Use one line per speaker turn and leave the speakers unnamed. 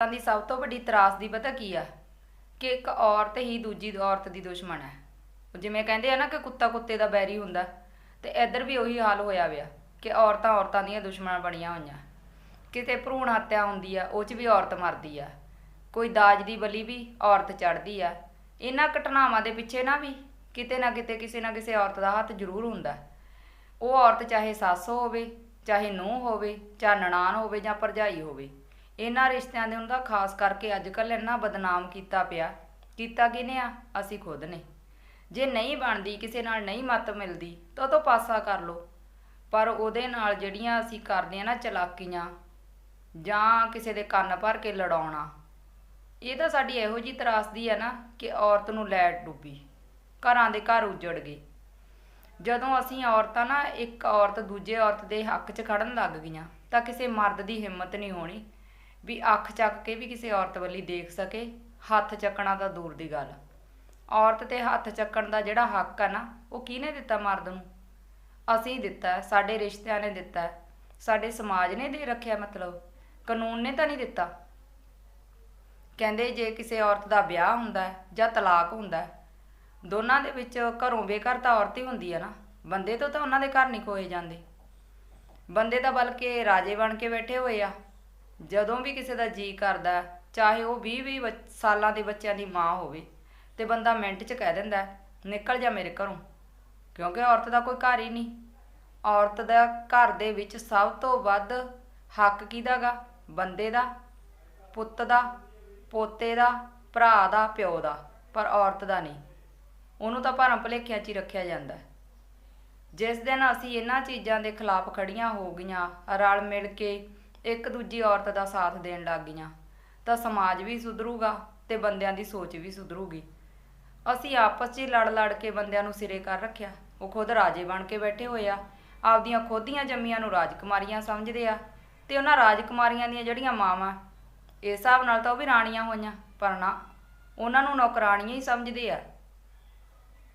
ਔਰਤਾਂ ਦੀ ਸਭ ਤੋਂ ਵੱਡੀ ਤਰਾਸਦੀ ਪਤਾ ਕੀ ਆ? ਕਿ ਇੱਕ ਔਰਤ ਹੀ ਦੂਜੀ ਔਰਤ ਦੀ ਦੁਸ਼ਮਣ ਹੈ। ਜਿਵੇਂ ਕਹਿੰਦੇ ਆ ਨਾ ਕਿ ਕੁੱਤਾ ਕੁੱਤੇ ਦਾ ਬੈਰੀ ਹੁੰਦਾ, ਤੇ ਇੱਧਰ ਵੀ ਉਹੀ ਹਾਲ ਹੋਇਆ ਵਿਆ ਕਿ ਔਰਤਾਂ ਔਰਤਾਂ ਦੀਆਂ ਦੁਸ਼ਮਣਾਂ ਬਣੀਆਂ ਹੋਈਆਂ। ਕਿਤੇ ਭਰੂਣ ਹੱਤਿਆ ਹੁੰਦੀ ਆ, ਉਹ 'ਚ ਵੀ ਔਰਤ ਮਰਦੀ ਆ। ਕੋਈ ਦਾਜ ਦੀ ਬਲੀ ਵੀ ਔਰਤ ਚੜਦੀ ਆ। ਇਹਨਾਂ ਘਟਨਾਵਾਂ ਦੇ ਪਿੱਛੇ ਨਾ ਵੀ ਕਿਤੇ ਨਾ ਕਿਤੇ ਕਿਸੇ ਨਾ ਕਿਸੇ ਔਰਤ ਦਾ ਹੱਥ ਜ਼ਰੂਰ ਹੁੰਦਾ। ਉਹ ਔਰਤ ਚਾਹੇ ਸੱਸ ਹੋਵੇ, ਚਾਹੇ ਨੂੰਹ ਹੋਵੇ, ਚਾਹੇ ਨਨਾਣ ਹੋਵੇ ਜਾਂ ਭਰਜਾਈ ਹੋਵੇ। ਇਹਨਾਂ ਰਿਸ਼ਤਿਆਂ ਦੇ ਹੁੰਦਾ ਖਾਸ ਕਰਕੇ ਅੱਜ ਕੱਲ੍ਹ ਇੰਨਾ ਬਦਨਾਮ ਕੀਤਾ ਪਿਆ, ਕੀਤਾ ਕਿਹਨੇ ਆ? ਅਸੀਂ ਖੁਦ ਨੇ। ਜੇ ਨਹੀਂ ਬਣਦੀ, ਕਿਸੇ ਨਾਲ ਨਹੀਂ ਮੱਤ ਮਿਲਦੀ, ਤਾਂ ਉਹ ਤੋਂ ਪਾਸਾ ਕਰ ਲਓ। ਪਰ ਉਹਦੇ ਨਾਲ ਜਿਹੜੀਆਂ ਅਸੀਂ ਕਰਦੇ ਆ ਨਾ ਚਲਾਕੀਆਂ, ਜਾਂ ਕਿਸੇ ਦੇ ਕੰਨ ਭਰ ਕੇ ਲੜਾਉਣਾ, ਇਹ ਤਾਂ ਸਾਡੀ ਇਹੋ ਜੀ ਤਰਾਸਦੀ ਹੈ ਨਾ ਕਿ ਔਰਤ ਨੂੰ ਲੈਟ ਡੁੱਬੀ, ਘਰਾਂ ਦੇ ਘਰ ਉਜੜ ਗਏ। ਜਦੋਂ ਅਸੀਂ ਔਰਤਾਂ ਨਾ ਇੱਕ ਔਰਤ ਦੂਜੇ ਔਰਤ ਦੇ ਹੱਕ 'ਚ ਖੜਨ ਲੱਗ ਗਈਆਂ, ਤਾਂ ਕਿਸੇ ਮਰਦ ਦੀ ਹਿੰਮਤ ਨਹੀਂ ਹੋਣੀ ਵੀ ਅੱਖ ਚੱਕ ਕੇ ਵੀ ਕਿਸੇ ਔਰਤ ਵੱਲੀ ਦੇਖ ਸਕੇ, ਹੱਥ ਚੱਕਣਾ ਤਾਂ ਦੂਰ ਦੀ ਗੱਲ। ਔਰਤ ਤੇ ਹੱਥ ਚੱਕਣ ਦਾ ਜਿਹੜਾ ਹੱਕ ਆ ਨਾ, ਉਹ ਕਿਹਨੇ ਦਿੱਤਾ ਮਰਦ ਨੂੰ? ਅਸੀਂ ਦਿੱਤਾ, ਸਾਡੇ ਰਿਸ਼ਤਿਆਂ ਨੇ ਦਿੱਤਾ, ਸਾਡੇ ਸਮਾਜ ਨੇ ਦੇ ਰੱਖਿਆ ਮਤਲਬ, ਕਾਨੂੰਨ ਨੇ ਤਾਂ ਨਹੀਂ ਦਿੱਤਾ। ਕਹਿੰਦੇ ਜੇ ਕਿਸੇ ਔਰਤ ਦਾ ਵਿਆਹ ਹੁੰਦਾ ਜਾਂ ਤਲਾਕ ਹੁੰਦਾ ਦੋਨਾਂ ਦੇ ਵਿੱਚ ਘਰੋਂ ਬੇਘਰ ਤਾਂ ਔਰਤ ਹੀ ਹੁੰਦੀ ਹੈ ਨਾ, ਬੰਦੇ ਤੋਂ ਤਾਂ ਉਹਨਾਂ ਦੇ ਘਰ ਨਹੀਂ ਖੋਏ ਜਾਂਦੇ। ਬੰਦੇ ਤਾਂ ਬਲਕਿ ਰਾਜੇ ਬਣ ਕੇ ਬੈਠੇ ਹੋਏ ਆ। ਜਦੋਂ ਵੀ ਕਿਸੇ ਦਾ ਜੀ ਕਰਦਾ, ਚਾਹੇ ਉਹ 20 20 ਸਾਲਾਂ ਦੇ ਬੱਚਿਆਂ ਦੀ ਮਾਂ ਹੋਵੇ, ਤੇ ਬੰਦਾ ਮਿੰਟ 'ਚ ਕਹਿ ਦਿੰਦਾ, ਨਿਕਲ ਜਾ ਮੇਰੇ ਘਰੋਂ। ਕਿਉਂਕਿ ਔਰਤ ਦਾ ਕੋਈ ਘਰ ਹੀ ਨਹੀਂ। ਔਰਤ ਦਾ ਘਰ ਦੇ ਵਿੱਚ ਸਭ ਤੋਂ ਵੱਧ ਹੱਕ ਕਿਹਦਾਗਾ ਬੰਦੇ ਦਾ, ਪੁੱਤ ਦਾ, ਪੋਤੇ ਦਾ, ਭਰਾ ਦਾ, ਪਿਓ ਦਾ। ਪਰ ਔਰਤ ਦਾ ਨਹੀਂ। ਉਹਨੂੰ ਤਾਂ ਭਰਮ ਭੁਲੇਖਿਆਂ 'ਚ ਹੀ ਰੱਖਿਆ ਜਾਂਦਾ ਜਿਸ ਦਿਨ ਅਸੀਂ ਇਹਨਾਂ ਚੀਜ਼ਾਂ ਦੇ ਖਿਲਾਫ ਖੜੀਆਂ ਹੋ ਗਈਆਂ, ਰਲ ਮਿਲ ਕੇ ਇੱਕ ਦੂਜੀ ਔਰਤ ਦਾ ਸਾਥ ਦੇਣ ਲੱਗ ਗਈਆਂ। ਤਾਂ ਸਮਾਜ ਵੀ ਸੁਧਰੂਗਾ ਤੇ ਬੰਦਿਆਂ ਦੀ ਸੋਚ ਵੀ ਸੁਧਰੂਗੀ। ਅਸੀਂ ਆਪਸ 'ਚ ਹੀ ਲੜ ਲੜ ਕੇ ਬੰਦਿਆਂ ਨੂੰ ਸਿਰੇ ਕਰ ਰੱਖਿਆ। ਉਹ ਖੁਦ ਰਾਜੇ ਬਣ ਕੇ ਬੈਠੇ ਹੋਏ ਆ। ਆਪਦੀਆਂ ਖੋਦੀਆਂ ਜੰਮੀਆਂ ਨੂੰ ਰਾਜਕੁਮਾਰੀਆਂ ਸਮਝਦੇ ਆ। ਤੇ ਉਹਨਾਂ ਰਾਜਕੁਮਾਰੀਆਂ ਦੀਆਂ ਜਿਹੜੀਆਂ ਮਾਵਾਂ, ਇਸ ਹਿਸਾਬ ਨਾਲ ਤਾਂ ਉਹ ਵੀ ਰਾਣੀਆਂ ਹੋਈਆਂ। ਪਰ ਨਾ, ਉਹਨਾਂ ਨੂੰ ਨੌਕਰਾਣੀਆਂ ਹੀ ਸਮਝਦੇ ਆ।